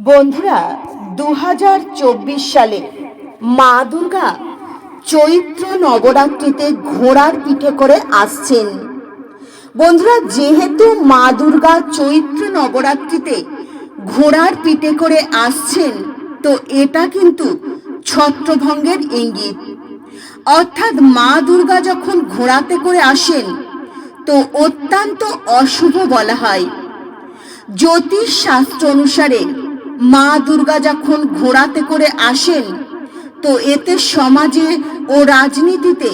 বন্ধুরা দু হাজার চব্বিশ সালে মা দুর্গা চৈত্র নবরাত্রিতে ঘোড়ার পিঠে করে আসছেন। বন্ধুরা, যেহেতু মা দুর্গা চৈত্র নবরাত্রিতে ঘোড়ার পিঠে করে আসছেন, তো এটা কিন্তু ছত্রভঙ্গের ইঙ্গিত। অর্থাৎ মা দুর্গা যখন ঘোড়াতে করে আসেন, তো অত্যন্ত অশুভ বলা হয়। জ্যোতিষ শাস্ত্র অনুসারে মা দুর্গা যখন ঘোড়াতে করে আসেন, তো এতে সমাজে ও রাজনীতিতে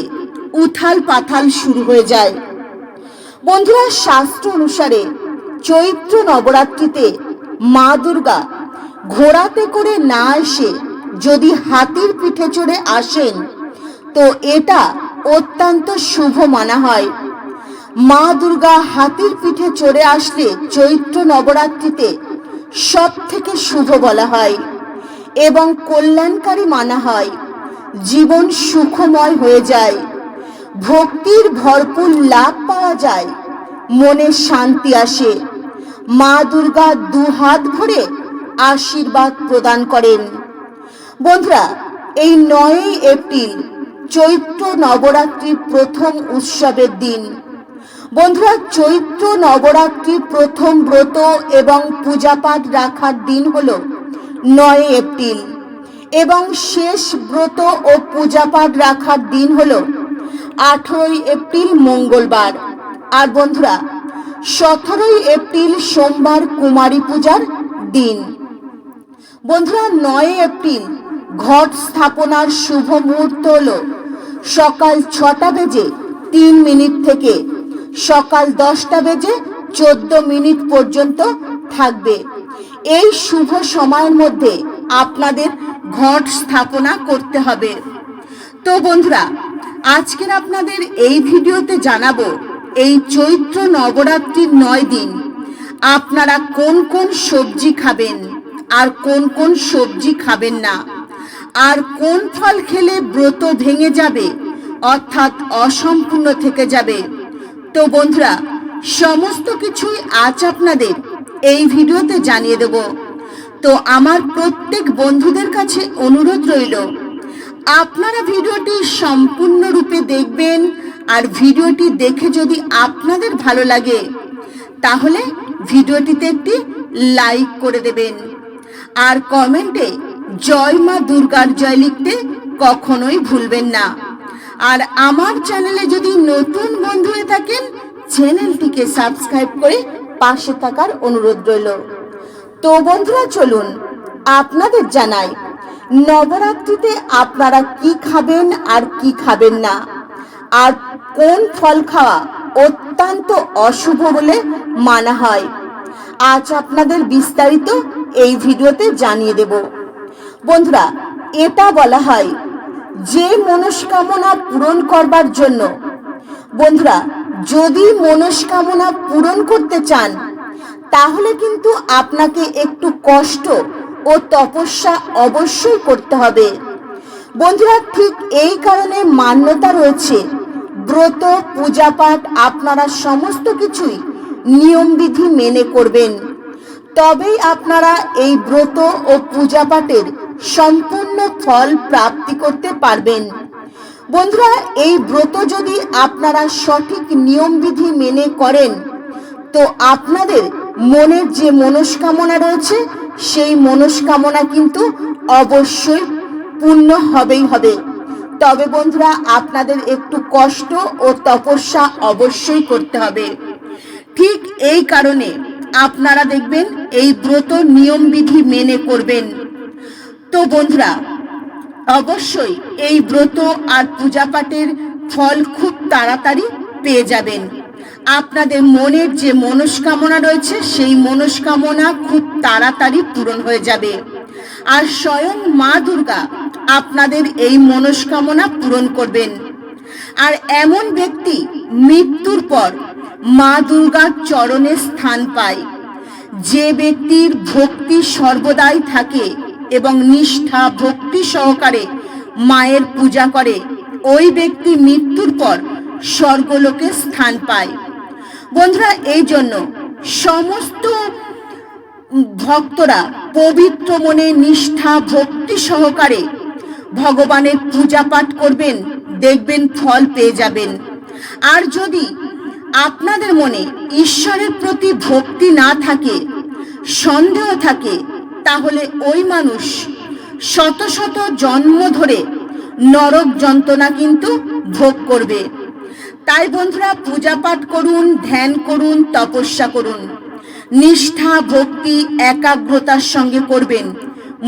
উথাল পাথাল শুরু হয়ে যায়। বন্ধুরা, শাস্ত্র অনুসারে চৈত্র নবরাত্রিতে মা দুর্গা ঘোড়াতে করে না এসে যদি হাতির পিঠে চড়ে আসেন, তো এটা অত্যন্ত শুভ মানা হয়। মা দুর্গা হাতির পিঠে চড়ে আসলে চৈত্র নবরাত্রিতে সব থেকে শুভ বলা হয় এবং কল্যাণকারী মানা হয়। জীবন সুখময় হয়ে যায়। ভক্তির ভরপুর লাভ পাওয়া যায়। মনে শান্তি আসে। মা দুর্গা দু হাত ভরে আশীর্বাদ প্রদান করেন। বন্ধুরা, এই নয়ই এপ্রিল চৈত্র নবরাত্রির প্রথম উৎসবের দিন। বন্ধুরা, চৈত্র নবরাত্রির প্রথম ব্রত এবং পূজাপাঠ রাখার দিন হল নয় এপ্রিল। এবং শেষ ব্রত ও পূজাপাঠ রাখার দিন হল আঠেরোই এপ্রিল মঙ্গলবার। আর বন্ধুরা, সতেরোই এপ্রিল সোমবার কুমারী পূজার দিন। বন্ধুরা, নয় এপ্রিল ঘট স্থাপনার শুভ মুহূর্ত হল সকাল ছটা বেজে তিন মিনিট থেকে সকাল দশটা বেজে চোদ্দ মিনিট পর্যন্ত থাকবে। এই শুভ সময়ের মধ্যে আপনাদের ঘট স্থাপনা করতে হবে। তো বন্ধুরা, আজকের আপনাদের এই ভিডিওতে জানাব, এই চৈত্র নবরাত্রির নয় দিন, আপনারা কোন কোন সবজি খাবেন, আর কোন কোন সবজি খাবেন না, আর কোন ফল খেলে ব্রত ভেঙে যাবে, অর্থাৎ অসম্পূর্ণ থেকে যাবে তো বন্ধুরা, সমস্ত কিছুই আজ আপনাদের এই ভিডিওতে জানিয়ে দেব। তো আমার প্রত্যেক বন্ধুদের কাছে অনুরোধ রইল, আপনারা ভিডিওটি সম্পূর্ণরূপে দেখবেন আর ভিডিওটি দেখে যদি আপনাদের ভালো লাগে, তাহলে ভিডিওটিতে একটি লাইক করে দেবেন। আর কমেন্টে জয় মা দুর্গার জয় লিখতে কখনোই ভুলবেন না। আর আমার চ্যানেলে যদি নতুন বন্ধু হয়ে থাকেন, চ্যানেলটিকে সাবস্ক্রাইব করে পাশে থাকার অনুরোধ রইল। তো বন্ধুরা, চলুন আপনাদের জানাই, নবরাত্রিতে আপনারা কি খাবেন আর কি খাবেন না? আর কোন ফল খাওয়া অত্যন্ত অশুভ বলে মানা হয়? আজ আপনাদের বিস্তারিত এই ভিডিওতে জানিয়ে দেব। বন্ধুরা, এটা বলা হয় যে মনস্কামনা পূরণ করবার জন্য। বন্ধুরা, যদি মনস্কামনা পূরণ করতে চান, তাহলে কিন্তু আপনাকে একটু কষ্ট ও তপস্যা অবশ্যই করতে হবে। বন্ধুরা, ঠিক এই কারণে মান্যতা রয়েছে, ব্রত, পূজাপাঠ আপনারা সমস্ত কিছুই নিয়মবিধি মেনে করবেন। তবেই আপনারা এই ব্রত ও পূজাপাঠের সম্পূর্ণ ফল প্রাপ্তি করতে পারবেন। বন্ধুরা, এই ব্রত যদি আপনারা সঠিক নিয়মবিধি মেনে করেন, তো আপনাদের মনের যে মনস্কামনা রয়েছে, সেই মনস্কামনা কিন্তু অবশ্যই পূর্ণ হবেই হবে। তবে বন্ধুরা, আপনাদের একটু কষ্ট ও তপস্যা অবশ্যই করতে হবে। ঠিক এই কারণে আপনারা দেখবেন, এই ব্রত নিয়মবিধি মেনে করবেন। তো বন্ধুরা, অবশ্যই এই ব্রত আর পূজাপাঠের ফল খুব তাড়াতাড়ি পেয়ে যাবেন। আপনাদের মনের যে মনস্কামনা রয়েছে, সেই মনস্কামনা খুব তাড়াতাড়ি পূরণ হয়ে যাবে। আর স্বয়ং মা দুর্গা আপনাদের এই মনস্কামনা পূরণ করবেন। আর এমন ব্যক্তি মৃত্যুর পর মা দুর্গার চরণে স্থান পায়। যে ব্যক্তির ভক্তি সর্বদাই থাকে এবং নিষ্ঠা, ভক্তি সহকারে মায়ের পূজা করে। ওই ব্যক্তি মৃত্যুর পর স্বর্গলোকে স্থান পায়। বন্ধুরা, এই জন্য সমস্ত ভক্তরা পবিত্র মনে নিষ্ঠা, ভক্তি সহকারে ভগবানের পূজা পাঠ করবেন, দেখবেন ফল পেয়ে যাবেন। আর যদি আপনাদের মনে ঈশ্বরের প্রতি ভক্তি না থাকে, সন্দেহ থাকে তাহলে ওই মানুষ শত শত জন্ম ধরে নরক যন্ত্রণা কিন্তু ভোগ করবে। তাই বন্ধুরা পূজা পাঠ করুন, ধ্যান করুন, তপস্যা করুন। নিষ্ঠা, ভক্তি, একাগ্রতার সঙ্গে করবেন।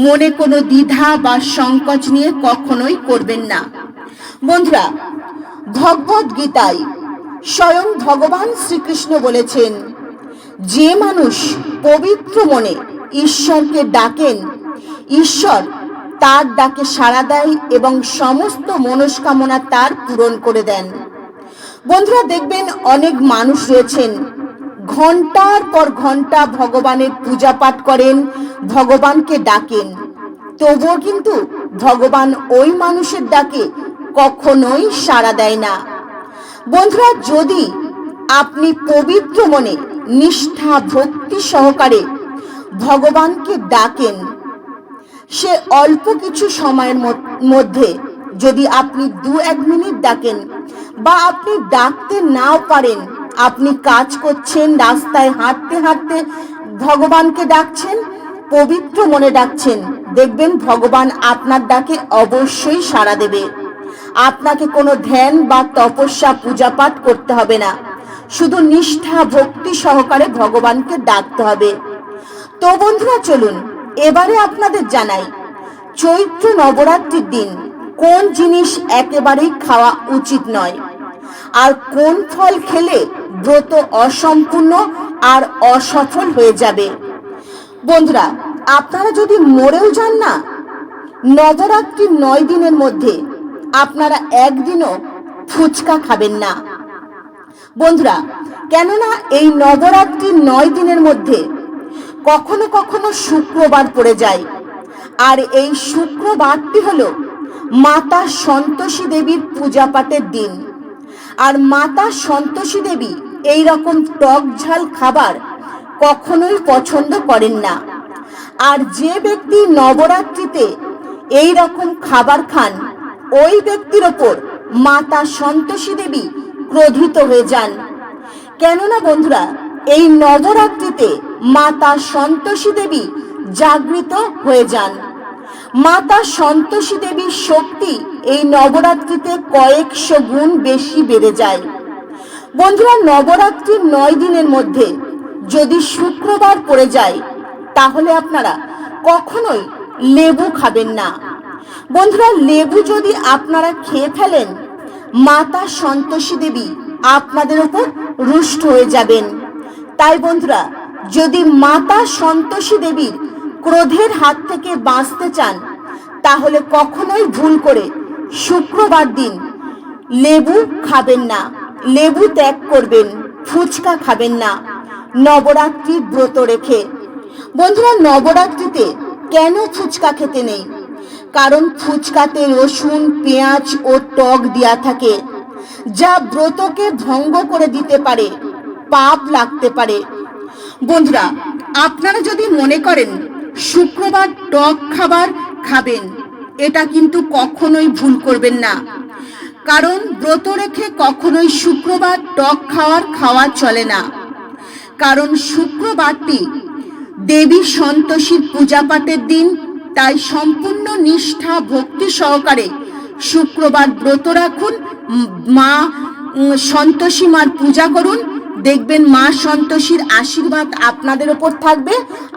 মনে কোনো দ্বিধা বা সংকোচ নিয়ে কখনোই করবেন না। বন্ধুরা ভগবদ গীতায় স্বয়ং ভগবান শ্রীকৃষ্ণ বলেছেন, যে মানুষ পবিত্র মনে ঈশ্বরকে ডাকেন। ঈশ্বর তার ডাকে সাড়া দেয় এবং সমস্ত মনস্কামনা তার পূরণ করে দেন। বন্ধুরা, দেখবেন অনেক মানুষ রয়েছেন। ঘণ্টার পর ঘণ্টা ভগবানের পূজা পাঠ করেন, ভগবানকে ডাকেন। তবুও কিন্তু ভগবান ওই মানুষের ডাকে কখনোই সাড়া দেয় না। বন্ধুরা, যদি আপনি পবিত্র মনে নিষ্ঠা, ভক্তি সহকারে ভগবানকে ডাকেন। সে অল্প কিছু সময়ের মধ্যে যদি আপনি দু এক মিনিট ডাকেন বা আপনি ডাকতে নাও পারেন, আপনি কাজ করছেন, রাস্তায় হাঁটতে হাঁটতে ভগবানকে ডাকছেন, পবিত্র মনে ডাকছেন, দেখবেন ভগবান আপনার ডাকে অবশ্যই সাড়া দেবে। আপনাকে কোনো ধ্যান বা তপস্যা পূজা পাঠ করতে হবে না। শুধু নিষ্ঠা, ভক্তি সহকারে ভগবানকে ডাকতে হবে। তো বন্ধুরা, চলুন। এবারে আপনাদের জানাই, চৈত্র নবরাত্রির দিন কোন জিনিস একেবারেই খাওয়া উচিত নয়? আর কোন ফল খেলে ব্রত অসম্পূর্ণ আর অসফল হয়ে যাবে? বন্ধুরা, আপনারা যদি মরেও যান না, নবরাত্রির নয় দিনের মধ্যে আপনারা একদিনও ফুচকা খাবেন না। বন্ধুরা, কেননা এই নবরাত্রির নয় দিনের মধ্যে কখনো কখনো শুক্রবার পড়ে যায়। আর এই শুক্রবারটি হলো মাতা সন্তোষী দেবীর পূজা পাঠের দিন। আর মাতা সন্তোষী দেবী এই রকম টক ঝাল খাবার কখনোই পছন্দ করেন না। আর যে ব্যক্তি নবরাত্রিতে এই রকম খাবার খান, ওই ব্যক্তির ওপর মাতা সন্তোষী দেবী ক্রোধিত হয়ে যান। কেননা বন্ধুরা, এই নবরাত্রিতে মাতা সন্তোষী দেবী জাগৃত হয়ে যান। মাতা সন্তোষী দেবীর শক্তি এই নবরাত্রিতে কয়েকশো গুণ বেশি বেড়ে যায়। বন্ধুরা, নবরাত্রির নয় দিনের মধ্যে যদি শুক্রবার পড়ে যায়, তাহলে আপনারা কখনোই লেবু খাবেন না। বন্ধুরা, লেবু যদি আপনারা খেয়ে ফেলেন, মাতা সন্তোষী দেবী আপনাদের উপর রুষ্ট হয়ে যাবেন। তাই বন্ধুরা যদি মাতা সন্তোষী দেবীর ক্রোধের হাত থেকে বাঁচতে চান, তাহলে কখনোই ভুল করে শুক্রবার দিন লেবু খাবেন না, লেবু ত্যাগ করবেন, ফুচকা খাবেন না, নবরাত্রি ব্রত রেখে। বন্ধুরা, নবরাত্রিতে কেন ফুচকা খেতে নেই? কারণ ফুচকাতে রসুন, পেঁয়াজ ও টক দেওয়া থাকে, যা ব্রতকে ভঙ্গ করে দিতে পারে, পাপ লাগতে পারে। বন্ধুরা, আপনারা যদি মনে করেন শুক্রবার টক খাবার খাবেন, এটা কিন্তু কখনোই ভুল করবেন না। কারণ ব্রত রেখে কখনোই শুক্রবার টক খাওয়ার খাওয়া চলে না। কারণ শুক্রবারটি দেবী সন্তোষীর পূজা পাঠের দিন, তাই সম্পূর্ণ নিষ্ঠা, ভক্তি সহকারে শুক্রবার ব্রত রাখুন, মা সন্তোষী মার পূজা করুন দেখবেন মা সন্তোষীর আশীর্বাদ আপনাদের ওপর থাকবে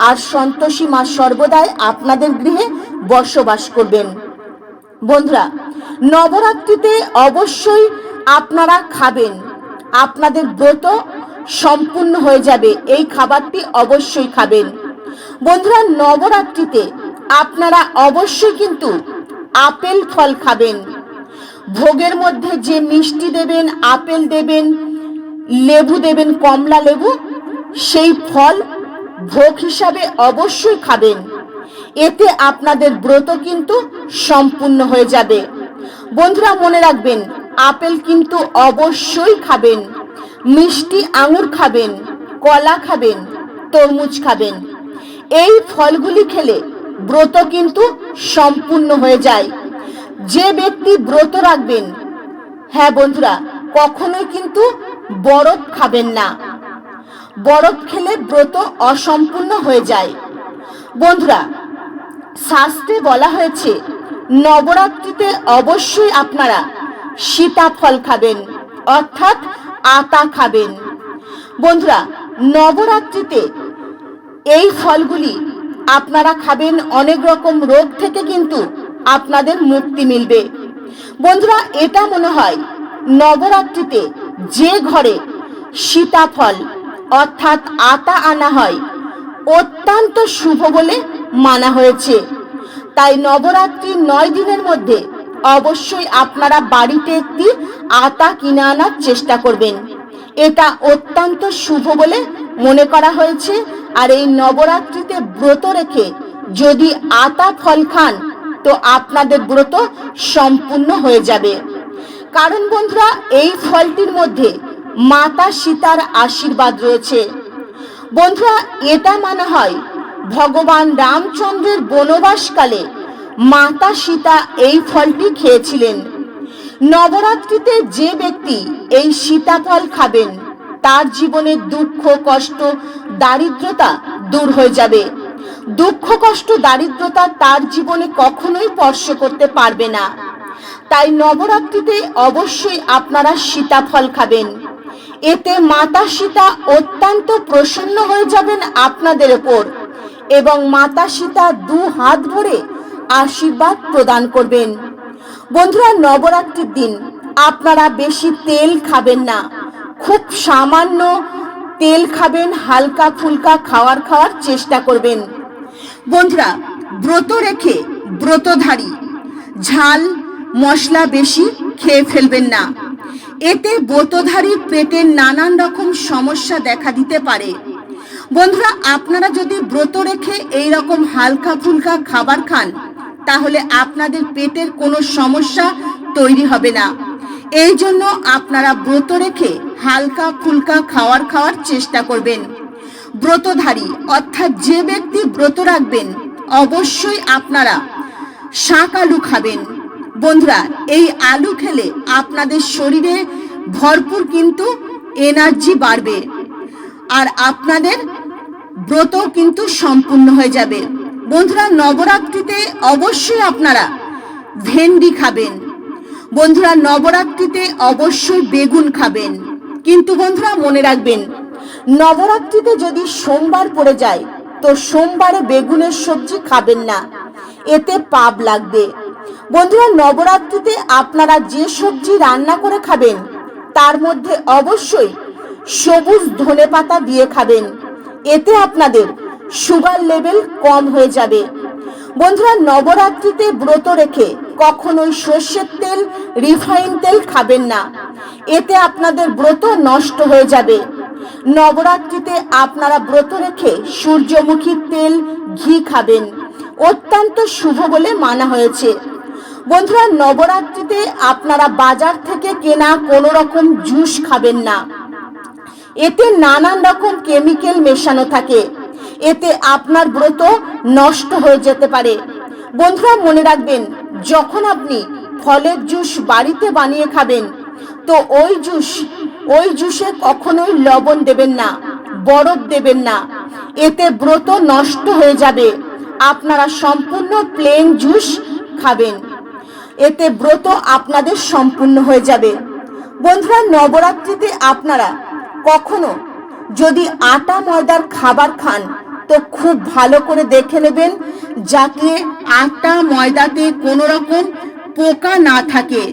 আর সন্তোষী মা সর্বদাই আপনাদের গৃহে বসবাস করবেন। বন্ধুরা, নবরাত্রিতে অবশ্যই আপনারা খাবেন। আপনাদের ব্রত সম্পূর্ণ হয়ে যাবে। এই খাবারটি অবশ্যই খাবেন। বন্ধুরা, নবরাত্রিতে আপনারা অবশ্যই কিন্তু আপেল ফল খাবেন। ভোগের মধ্যে যে মিষ্টি দেবেন, আপেল দেবেন লেবু দেবেন, কমলা লেবু, সেই ফল ভোগ হিসাবে অবশ্যই খাবেন। এতে আপনাদের ব্রত কিন্তু সম্পূর্ণ হয়ে যাবে। বন্ধুরা, মনে রাখবেন, আপেল কিন্তু অবশ্যই খাবেন, মিষ্টি আঙুর খাবেন, কলা খাবেন, তরমুজ খাবেন। এই ফলগুলি খেলে ব্রত কিন্তু সম্পূর্ণ হয়ে যায়। যে ব্যক্তি ব্রত রাখবেন হ্যাঁ বন্ধুরা, কখনোই কিন্তু বরফ খাবেন না। বরফ খেলে ব্রত অসম্পূর্ণ হয়ে যায়। বন্ধুরা, শাস্ত্রে বলা হয়েছে, নবরাত্রিতে অবশ্যই আপনারা সীতাফল খাবেন, অর্থাৎ আতা খাবেন। বন্ধুরা, নবরাত্রিতে এই ফলগুলি আপনারা খাবেন, অনেক রকম রোগ থেকে কিন্তু আপনাদের মুক্তি মিলবে। বন্ধুরা, এটা মনে হয় নবরাত্রিতে যে ঘরে সীতাফল অর্থাৎ আতা আনা হয়, অত্যন্ত শুভ বলে মানা হয়েছে। তাই নবরাত্রির নয় দিনের মধ্যে অবশ্যই আপনারা বাড়িতে একটি আতা কিনে আনার চেষ্টা করবেন। এটা অত্যন্ত শুভ বলে মনে করা হয়েছে। আর এই নবরাত্রিতে ব্রত রেখে যদি আতা ফল খান, তো আপনাদের ব্রত সম্পূর্ণ হয়ে যাবে। কারণ বন্ধুরা, এই ফলটির মধ্যে মাতা সীতার আশীর্বাদ রয়েছে। বন্ধুরা, এটা মানা হয় ভগবান রামচন্দ্রের বনবাসকালে মাতা সীতা এই ফলটি খেয়েছিলেন। নবরাত্রিতে যে ব্যক্তি এই সীতাফল খাবেন, তার জীবনে দুঃখ, কষ্ট, দারিদ্রতা দূর হয়ে যাবে। দুঃখ, কষ্ট, দারিদ্রতা তার জীবনে কখনোই স্পর্শ করতে পারবে না। তাই নবরাত্রিতে অবশ্যই আপনারা সীতাফল খাবেন। এতে মাতা সীতা অত্যন্ত প্রসন্ন হয়ে যাবেন আপনাদের ওপর এবং মাতা সীতা দু হাত ভরে আশীর্বাদ প্রদান করবেন। বন্ধুরা, নবরাত্রির দিন আপনারা বেশি তেল খাবেন না। খুব সামান্য তেল খাবেন, হালকা ফুলকা খাওয়ার খাওয়ার চেষ্টা করবেন। বন্ধুরা, ব্রত রেখে ব্রতধারী, ঝাল মশলা বেশি খেয়ে ফেলবেন না। এতে ব্রতধারীর পেটের নানান রকম সমস্যা দেখা দিতে পারে। বন্ধুরা, আপনারা যদি ব্রত রেখে এই রকম হালকা ফুলকা খাবার খান, তাহলে আপনাদের পেটের কোনো সমস্যা তৈরি হবে না। এই জন্য আপনারা ব্রত রেখে হালকা ফুলকা খাওয়ার খাওয়ার চেষ্টা করবেন। ব্রতধারী, অর্থাৎ যে ব্যক্তি ব্রত রাখবেন, অবশ্যই আপনারা শাক আলু খাবেন। বন্ধুরা, এই আলু খেলে আপনাদের শরীরে ভরপুর কিন্তু এনার্জি বাড়বে আর আপনাদের ব্রত কিন্তু সম্পূর্ণ হয়ে যাবে। বন্ধুরা, নবরাত্রিতে অবশ্যই আপনারা ভেন্ডি খাবেন। বন্ধুরা, নবরাত্রিতে অবশ্যই বেগুন খাবেন। কিন্তু বন্ধুরা, মনে রাখবেন, নবরাত্রিতে যদি সোমবার পড়ে যায়, তো সোমবারে বেগুনের সবজি খাবেন না। এতে পাপ লাগবে। বন্ধুরা, নবরাত্রিতে আপনারা যে সবজি রান্না করে খাবেন, তার মধ্যে অবশ্যই সবুজ ধনে পাতা দিয়ে খাবেন। এতে আপনাদের সুগার লেভেল কম হয়ে যাবে। বন্ধুরা, নবরাত্রিতে ব্রত রেখে কখনোই সর্ষের তেল রিফাইন তেল খাবেন না। এতে আপনাদের ব্রত নষ্ট হয়ে যাবে। নবরাত্রিতে আপনারা ব্রত রেখে সূর্যমুখী তেল ঘি খাবেন। অত্যন্ত শুভ বলে মানা হয়েছে। বন্ধুরা, নবরাত্রিতে আপনারা বাজার থেকে কেনা কোনো রকম জুস খাবেন না। এতে নানান রকম কেমিক্যাল মেশানো থাকে। এতে আপনার ব্রত নষ্ট হয়ে যেতে পারে। বন্ধুরা, মনে রাখবেন, যখন আপনি ফলের জুস বাড়িতে বানিয়ে খাবেন, তো ওই জুস, ওই জুসে কখনোই লবণ দেবেন না, বরফ দেবেন না। এতে ব্রত নষ্ট হয়ে যাবে। আপনারা সম্পূর্ণ প্লেন জুস খাবেন। এতে ব্রত আপনাদের সম্পূর্ণ হয়ে যাবে। বন্ধুরা, নবরাত্রিতে আপনারা কখনো যদি আটা ময়দার খাবার খান, তো খুব ভালো করে দেখে নেবেন যাতে আটা ময়দাতে কোনো রকম পোকা না থাকে।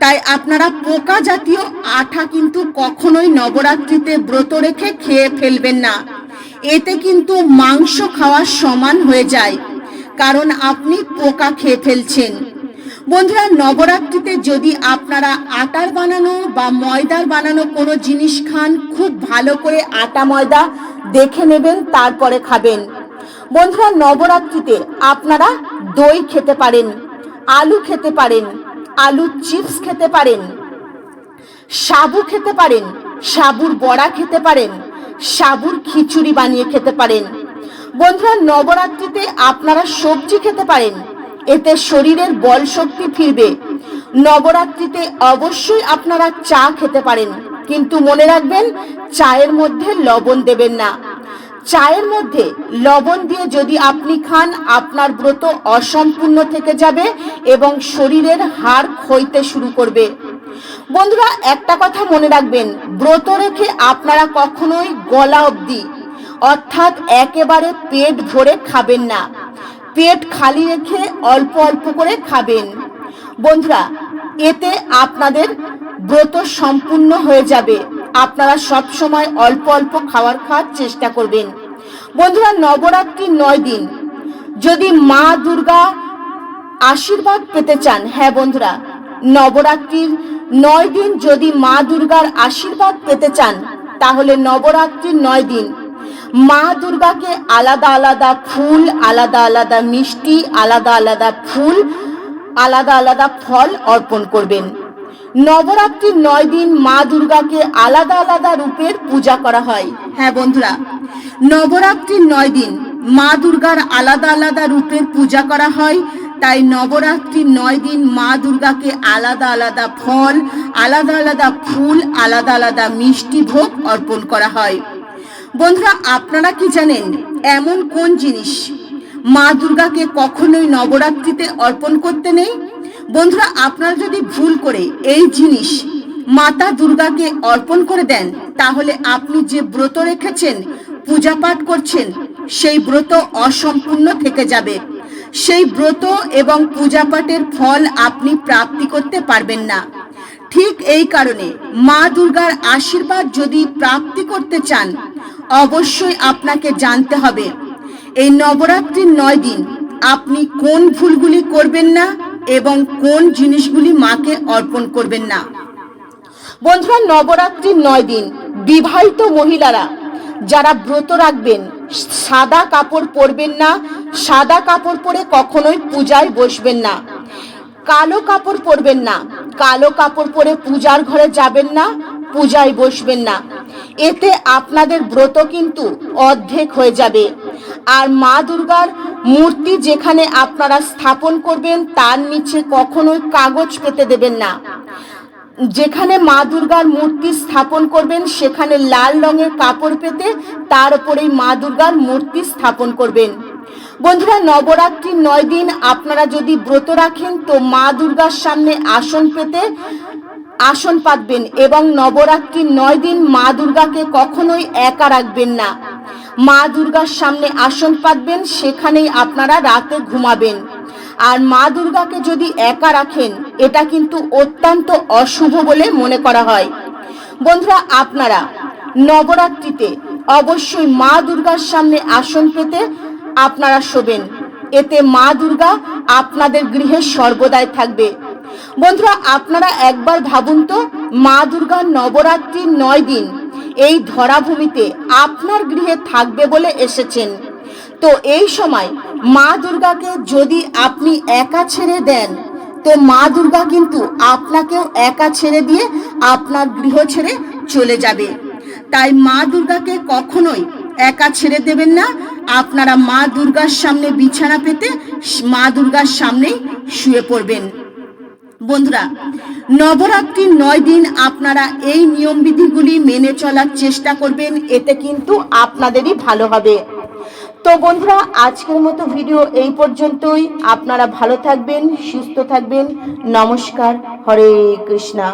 তাই আপনারা পোকা জাতীয় আঠা কিন্তু কখনোই নবরাত্রিতে ব্রত রেখে খেয়ে ফেলবেন না। এতে কিন্তু মাংস খাওয়ার সমান হয়ে যায়, কারণ আপনি পোকা খেয়ে ফেলছেন। বন্ধুরা, নবরাত্রিতে যদি আপনারা আটার বানানো বা ময়দার বানানো কোনো জিনিস খান, খুব ভালো করে আটা, ময়দা দেখে নেবেন, তারপরে খাবেন। বন্ধুরা, নবরাত্রিতে আপনারা দই খেতে পারেন, আলু খেতে পারেন, আলুর চিপস খেতে পারেন, সাবু খেতে পারেন, সাবুর বড়া খেতে পারেন, সাবুর খিচুড়ি বানিয়ে খেতে পারেন। বন্ধুরা, নবরাত্রিতে আপনারা সবজি খেতে পারেন এতে শরীরের বল শক্তি ফিরবে। নবরাত্রিতে অবশ্যই আপনারা চা খেতে পারেন, কিন্তু মনে রাখবেন, চায়ের মধ্যে লবণ দেবেন না। চায়ের মধ্যে লবণ দিয়ে যদি আপনি খান, আপনার ব্রত অসম্পূর্ণ থেকে যাবে এবং শরীরের হাড় ক্ষইতে শুরু করবে। বন্ধুরা, একটা কথা মনে রাখবেন, ব্রত রেখে আপনারা কখনোই গলা অবধি, অর্থাৎ একেবারে পেট ভরে খাবেন না। পেট খালি রেখে অল্প অল্প করে খাবেন। বন্ধুরা, এতে আপনাদের ব্রত সম্পূর্ণ হয়ে যাবে। আপনারা সব সময় অল্প অল্প খাবার খাওয়ার চেষ্টা করবেন। বন্ধুরা নবরাত্রির নয় দিন। যদি মা দুর্গা আশীর্বাদ পেতে চান হ্যাঁ বন্ধুরা, নবরাত্রির নয় দিন যদি মা দুর্গার আশীর্বাদ পেতে চান, তাহলে নবরাত্রির নয় দিন মা দুর্গাকে আলাদা আলাদা ফুল, আলাদা আলাদা মিষ্টি, আলাদা আলাদা ফুল, আলাদা আলাদা ফল অর্পণ করবেন। নবরাত্রির নয় দিন মা দুর্গাকে আলাদা আলাদা রূপের পূজা করা হয়। হ্যাঁ বন্ধুরা, নবরাত্রির নয় দিন মা দুর্গার আলাদা আলাদা রূপের পূজা করা হয়। তাই নবরাত্রির নয় দিন মা দুর্গাকে আলাদা আলাদা ফল, আলাদা আলাদা ফুল, আলাদা আলাদা মিষ্টি ভোগ অর্পণ করা হয়। বন্ধুরা, আপনারা কি জানেন এমন কোন জিনিস মা দুর্গাকে কখনোই নবরাত্রিতে অর্পণ করতে নেই? বন্ধুরা, আপনারা যদি ভুল করে এই জিনিস মাতা দুর্গাকে অর্পণ করে দেন, তাহলে আপনি যে ব্রত রেখেছেন, পূজা পাঠ করছেন, সেই ব্রত অসম্পূর্ণ থেকে যাবে। সেই ব্রত এবং পূজা পাঠের ফল আপনি প্রাপ্তি করতে পারবেন না। ঠিক এই কারণে মা দুর্গার আশীর্বাদ যদি প্রাপ্তি করতে চান অবশ্যই আপনাকে জানতে হবে, এই নবরাত্রির নয় দিন আপনি কোন ভুলগুলি করবেন না এবং কোন জিনিসগুলি মাকে অর্পণ করবেন না। বন্ধুরা, নবরাত্রির নয় দিন বিবাহিত মহিলারা যারা ব্রত রাখবেন, সাদা কাপড় পরবেন না, সাদা কাপড় পরে কখনোই পূজায় বসবেন না, কালো কাপড় পরবেন না, কালো কাপড় পরে পূজার ঘরে যাবেন না, পূজায় বসবেন না। এতে আপনাদের ব্রত কিন্তু অর্ধেক হয়ে যাবে। আর মা দুর্গার মূর্তি যেখানে আপনারা স্থাপন করবেন, তার নিচে কখনোই কাগজ পেতে দেবেন না। যেখানে মা দুর্গার মূর্তি স্থাপন করবেন, সেখানে লাল রঙের কাপড় পেতে তার উপরেই মা দুর্গার মূর্তি স্থাপন করবেন। বন্ধুরা, নবরাত্রির নয় দিন আপনারা যদি ব্রত রাখেন, তো মা দুর্গার সামনে আসন পেতে আসন পাতবেন এবং নবরাত্রির নয় দিন মা দুর্গাকে কখনোই একা রাখবেন না। মা দুর্গার সামনে আসন পাতবেন, সেখানেই আপনারা রাতে ঘুমাবেন। আর মা দুর্গাকে যদি একা রাখেন, এটা কিন্তু অত্যন্ত অশুভ বলে মনে করা হয়। বন্ধুরা, আপনারা নবরাত্রিতে অবশ্যই মা দুর্গার সামনে আসন পেতে আপনারা শোবেন। এতে মা দুর্গা আপনাদের গৃহে সর্বদাই থাকবে। বন্ধুরা, আপনারা একবার ভাবুন তো, মা দুর্গার নবরাত্রির নয় দিন, এই ধরাভূমিতে আপনার গৃহে থাকবে বলে এসেছেন। তো এই সময় মা দুর্গাকে যদি আপনি একা ছেড়ে দেন, তো মা দুর্গা কিন্তু আপনাকেও একা ছেড়ে দিয়ে আপনার গৃহ ছেড়ে চলে যাবে। তাই মা দুর্গাকে কখনোই একা ছেড়ে দেবেন না। আপনারা মা দুর্গার সামনে বিছানা পেতে মা দুর্গার সামনেই শুয়ে পড়বেন। বন্ধুরা নবরাত্রির নয় দিন আপনারা এই নিয়মবিধিগুলি মেনে চলার চেষ্টা করবেন, এতে কিন্তু আপনাদেরই ভালো হবে। তো বন্ধুরা, আজকের মতো ভিডিও এই পর্যন্তই। আপনারা ভালো থাকবেন, সুস্থ থাকবেন। নমস্কার, হরে কৃষ্ণা।